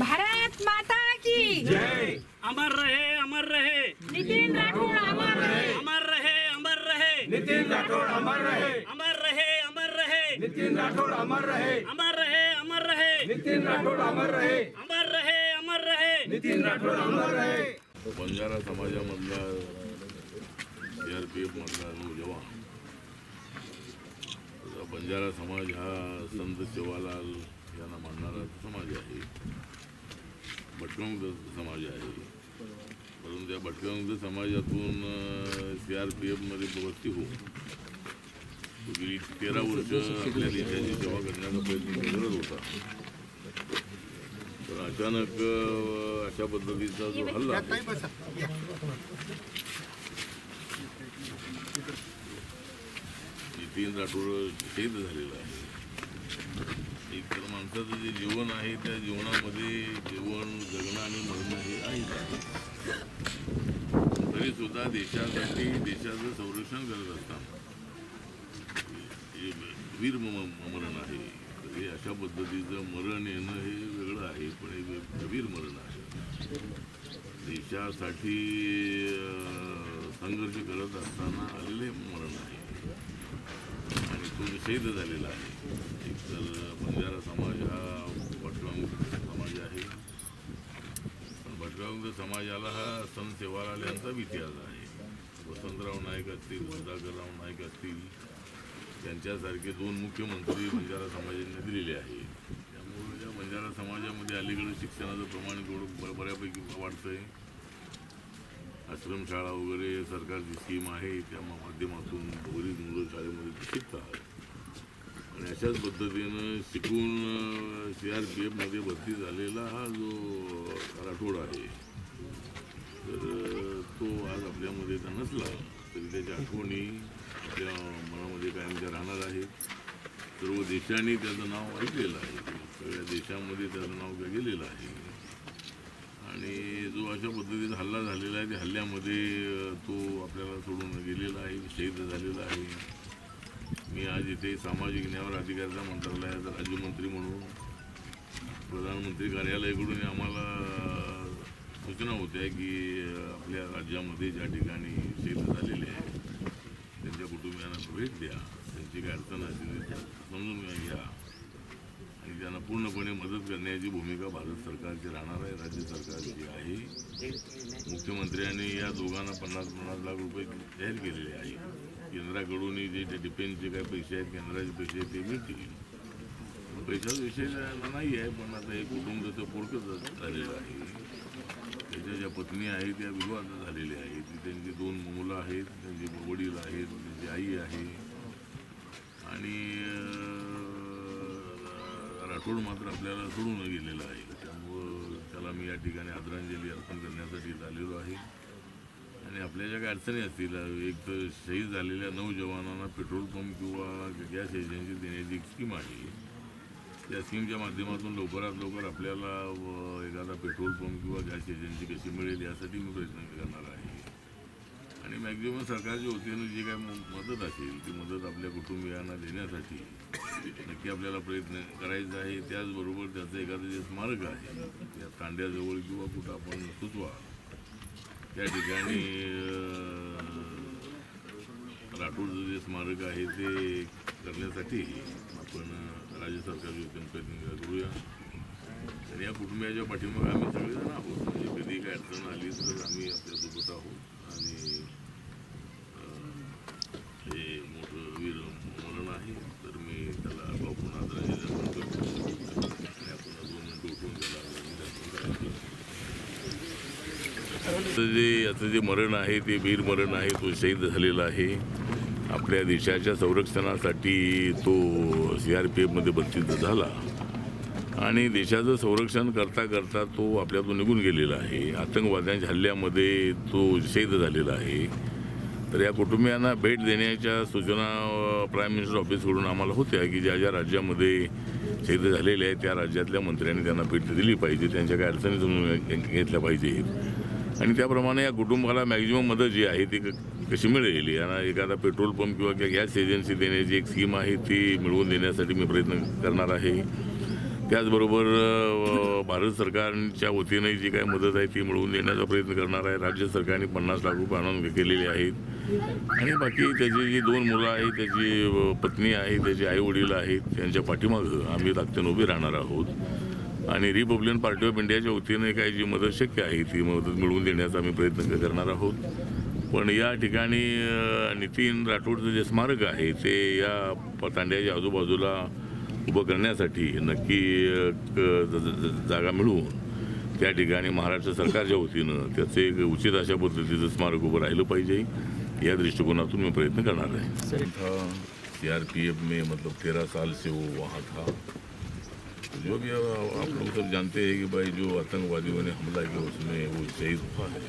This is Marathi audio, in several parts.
भारत माता की जय अमर रहे अमर रहे नितिन राठोड अमर रहे अमर रहे अमर रहे नितिन राठोड अमर रहे अमर रहे अमर रहे नितिन राठोड अमर रहे अमर रहे अमर रहे नितिन राठोड अमर रहे अमर रहे अमर रहे नितिन राठोड अमर रहे Banjara समाजामधला C R P F Banjara समाज हा संत सेवालाल यांना मानणारा समाज आहे. भटकंग समाज आहे. परंतु त्या भटकंग समाजातून सी आर पी एफमध्ये भरती होऊन गेली तेरा वर्ष आपल्या देशाची सेवा करण्याचा प्रयत्न करत होता. तर अचानक अशा पद्धतीचा जो हल्ला नितीन राठोड शहीद झालेला आहे. एक तर माणसाचं जे जीवन आहे त्या जीवनामध्ये जीवन जगणं आणि मरणं हे आहे तरी सुद्धा देशासाठी देशाचं संरक्षण करत असताना वीर मरण आहे. हे अशा पद्धतीचं मरण येणं हे वेगळं आहे पण हे वीर मरण आहे. देशासाठी संघर्ष करत असताना आलेले मरण आहे. म्हणजे तो शहीद झालेला आहे. एक तर बंजारा समाज हा भटकामुक्त समाज आहे. पण भटकामुक्त समाजाला हा संत सेवालाल यांचा इतिहास आहे. वसंतराव नाईक असतील सुधाकरराव नाईक असतील त्यांच्यासारखे दोन मुख्यमंत्री बंजारा समाजाने दिलेले आहे त्यामुळे या बंजारा समाजामध्ये अलीकडे शिक्षणाचं प्रमाण थोडं बऱ्यापैकी वाढतं आहे आश्रमशाळा वगैरे सरकारची स्कीम आहे त्या माध्यमातून बरीच मुलं शाळेमध्ये शिकतात आणि अशाच पद्धतीनं शिकून सी आर पी एफमध्ये भरती झालेला हा जो राठोड आहे तर तो आज आपल्यामध्ये का नसला. तरी त्याच्या आठवणी आपल्या मनामध्ये कायमच्या राहणार आहेत. सर्व देशांनी त्याचं नाव ऐकलेलं आहे. सगळ्या देशामध्ये त्याचं नाव गेलेलं आहे. आणि जो अशा पद्धतीचा हल्ला झालेला आहे त्या हल्ल्यामध्ये तो आपल्याला सोडून गेलेला आहे शहीद झालेला आहे. मी आज इथे सामाजिक न्याय अधिकाऱ्याचा मंत्रालयाचा राज्यमंत्री म्हणून प्रधानमंत्री कार्यालयाकडून आम्हाला सूचना होत्या की आपल्या राज्यामध्ये ज्या ठिकाणी शहीद झालेले आहेत त्यांच्या कुटुंबियांना भेट द्या. त्यांची काय अडचण असेल समजून घ्या. त्यांना पूर्णपणे मदत करण्याची भूमिका भारत सरकारची राहणार आहे राज्य सरकारची आहे. मुख्यमंत्र्यांनी या दोघांना पन्नास पन्नास लाख रुपये जाहीर केलेले आहे. केंद्राकडून जे ते डिफेन्सचे काय पैसे आहेत केंद्राचे पैसे आहेत ते मिळतील. पैशाचा विषय नाही आहे पण आता हे कुटुंब तर पोडकं झालेलं आहे. त्याच्या ज्या पत्नी आहेत त्या विवाह झालेल्या आहेत. त्यांची दोन मुलं आहेत त्यांचे वडील आहेत त्यांची आई आहे. आणि राठोड मात्र आपल्याला सोडून गेलेला आहे. त्यामुळं त्याला मी या ठिकाणी आदरांजली अर्पण करण्यासाठी आलेलो आहे. आणि आपल्या ज्या काही अडचणी असतील एक तर शहीद झालेल्या नऊ जवानांना पेट्रोल पंप किंवा गॅस एजन्सी देण्याची एक स्कीम आहे त्या स्कीमच्या माध्यमातून लवकरात लवकर आपल्याला व, एखादा पेट्रोल पंप किंवा गॅस एजन्सी कशी मिळेल यासाठी मी प्रयत्न करणार आहे. आणि मॅक्झिमम सरकारच्या वतीनं जी काय मदत असेल ती मदत आपल्या कुटुंबियांना देण्यासाठी नक्की आपल्याला प्रयत्न करायचा आहे. त्याचबरोबर त्याचं एखादं जे स्मारक आहे त्या तांड्याजवळ किंवा कुठं आपण सुचवा. त्या ठिकाणी राठोडचं जे स्मारक आहे ते करण्यासाठी आपण राज्य सरकारच्या वतीनं प्रयत्न करूया. आणि या कुटुंबियाच्या पाठीमागे आम्ही सगळेजण आहोत. म्हणजे कधी काय अडचण आली तर आम्ही आपल्यासोबत आहोत. आणि अं, हे मोठं वीर मरण आहे तर मी त्याला बापून आदरांजली अर्पण करतो आणि आपण दोन मिनटं उठून त्याला अभिवादन करायचं. याचं जे याचं जे मरण आहे ते वीर मरण आहे तो शहीद झालेला आहे. आपल्या देशाच्या संरक्षणासाठी तो सी आर पी एफमध्ये बंदिस्त झाला. आणि देशाचं संरक्षण करता करता तो आपल्यातून निघून गेलेला आहे. आतंकवाद्यांच्या हल्ल्यामध्ये तो शहीद झालेला आहे. तर या कुटुंबियांना भेट देण्याच्या सूचना प्राईम मिनिस्टर ऑफिसकडून आम्हाला होत्या की ज्या ज्या राज्यामध्ये शहीद झालेले आहेत त्या राज्यातल्या मंत्र्यांनी त्यांना भेट दिली पाहिजे. त्यांच्या काही अडचणी समजून घेतल्या पाहिजेत. आणि त्याप्रमाणे या कुटुंबाला मॅक्झिमम मदत जी आहे ती क- कशी मिळेल? यांना एखादा पेट्रोल पंप किंवा गॅस एजन्सी देण्याची एक स्कीम आहे ती मिळवून देण्यासाठी मी प्रयत्न करणार आहे. त्याचबरोबर भारत सरकारच्या वतीने जी काही मदत आहे ती मिळवून देण्याचा प्रयत्न करणार आहे. राज्य सरकारने पन्नास लाख रुपये आणून केलेले आहेत. आणि बाकी त्याची जी दोन मुलं आहेत त्याची पत्नी आहे त्याचे आई वडील आहेत त्यांच्या पाठीमागं आम्ही ताकदीनं उभे राहणार आहोत. आणि रिपब्लिकन पार्टी ऑफ इंडियाच्या वतीने काही जी मदत शक्य आहे ती मदत मिळवून देण्याचा आम्ही प्रयत्न करणार आहोत. पण या ठिकाणी नितीन राठोडचं जे स्मारक आहे ते या तांड्याच्या आजूबाजूला उभं करण्यासाठी नक्की जागा मिळवून त्या ठिकाणी महाराष्ट्र सरकारच्या वतीनं त्याचं एक उचित अशा पद्धतीचं स्मारक उभं राहिलं पाहिजे. या दृष्टिकोनातून मी प्रयत्न करणार आहे. सी आर पी एफ में मतलब तेरह साल से वो वहाँ था. जो भी आप लोग सब जानते हैं कि भाई जो आतंकवादियों ने हमला किया, उसमें वो शहीद हुआ है।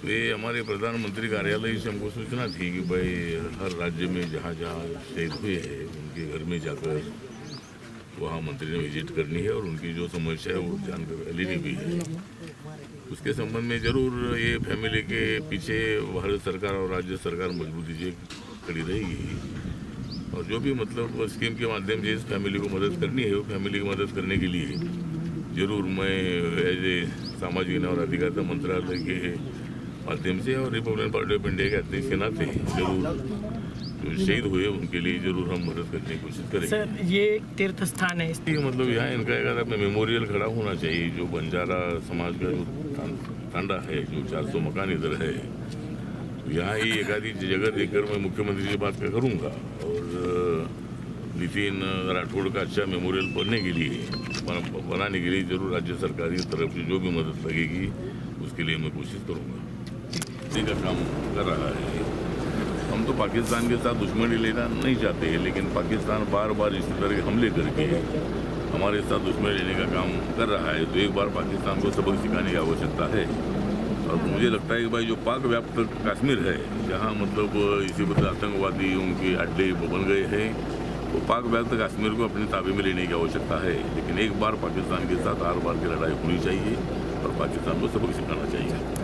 तो ये हमारे प्रधानमंत्री कार्यालय से हमको सूचना थी कि भाई, हर राज्य में जहाँ जहाँ शहीद हुए हैं, उनके घर में जाकर वहाँ मंत्री ने विज़िट करनी है और उनकी जो समस्या है, वो जानकर लेनी भी है। उसके संबंध में ज़रूर ये फैमिली के पीछे भारत सरकार और राज्य सरकार मजबूती से खड़ी रहेगी। और जो भी मतलब स्कीम के माध्यम से इस फैमिली को मदद करनी है वो फैमिली की मदद करने के लिए ज़रूर मैं एज ए सामाजिक न्याय और अधिकारिता मंत्रालय के माध्यम से और रिपब्लिकन पार्टी ऑफ़ इंडिया के अध्यक्ष के नाते ज़रूर जो शहीद हुए उनके लिए ज़रूर हम मदद करने की कोशिश करेंगे। सर ये एक तीर्थ स्थान है है, मतलब यहाँ इनका एक आधा मेमोरियल खड़ा होना चाहिए जो बंजारा समाज का जो तांडा है जो 400 मकान इधर है। यहाँ ही एक आधी जगह देखकर मैं मुख्यमंत्री से बात करूँगा। और नितिन राठौड़ का अच्छा मेमोरियल बनने के लिए बनाने के लिए ज़रूर राज्य सरकार की तरफ़ से जो भी मदद लगेगी, उसके लिए मैं कोशिश करूँगा। का काम कर रहा है। हम तो पाकिस्तान के साथ दुश्मनी लेना नहीं चाहते हैं, लेकिन पाकिस्तान बार बार इसी तरह के हमले करके हमारे साथ दुश्मनी लेने का काम कर रहा है। तो एक बार पाकिस्तान को सबक सिखाने की आवश्यकता है। और मुझे लगता है कि भाई जो पाक व्याप्त कश्मीर है, जहाँ मतलब इसी बदले आतंकवादी उनके अड्डे बन गए हैं, वो पाक व्याप्त कश्मीर को अपने ताबे में लेने की आवश्यकता है। लेकिन एक बार पाकिस्तान के साथ हर बार की लड़ाई होनी चाहिए और पाकिस्तान को सबक सिखाना चाहिए।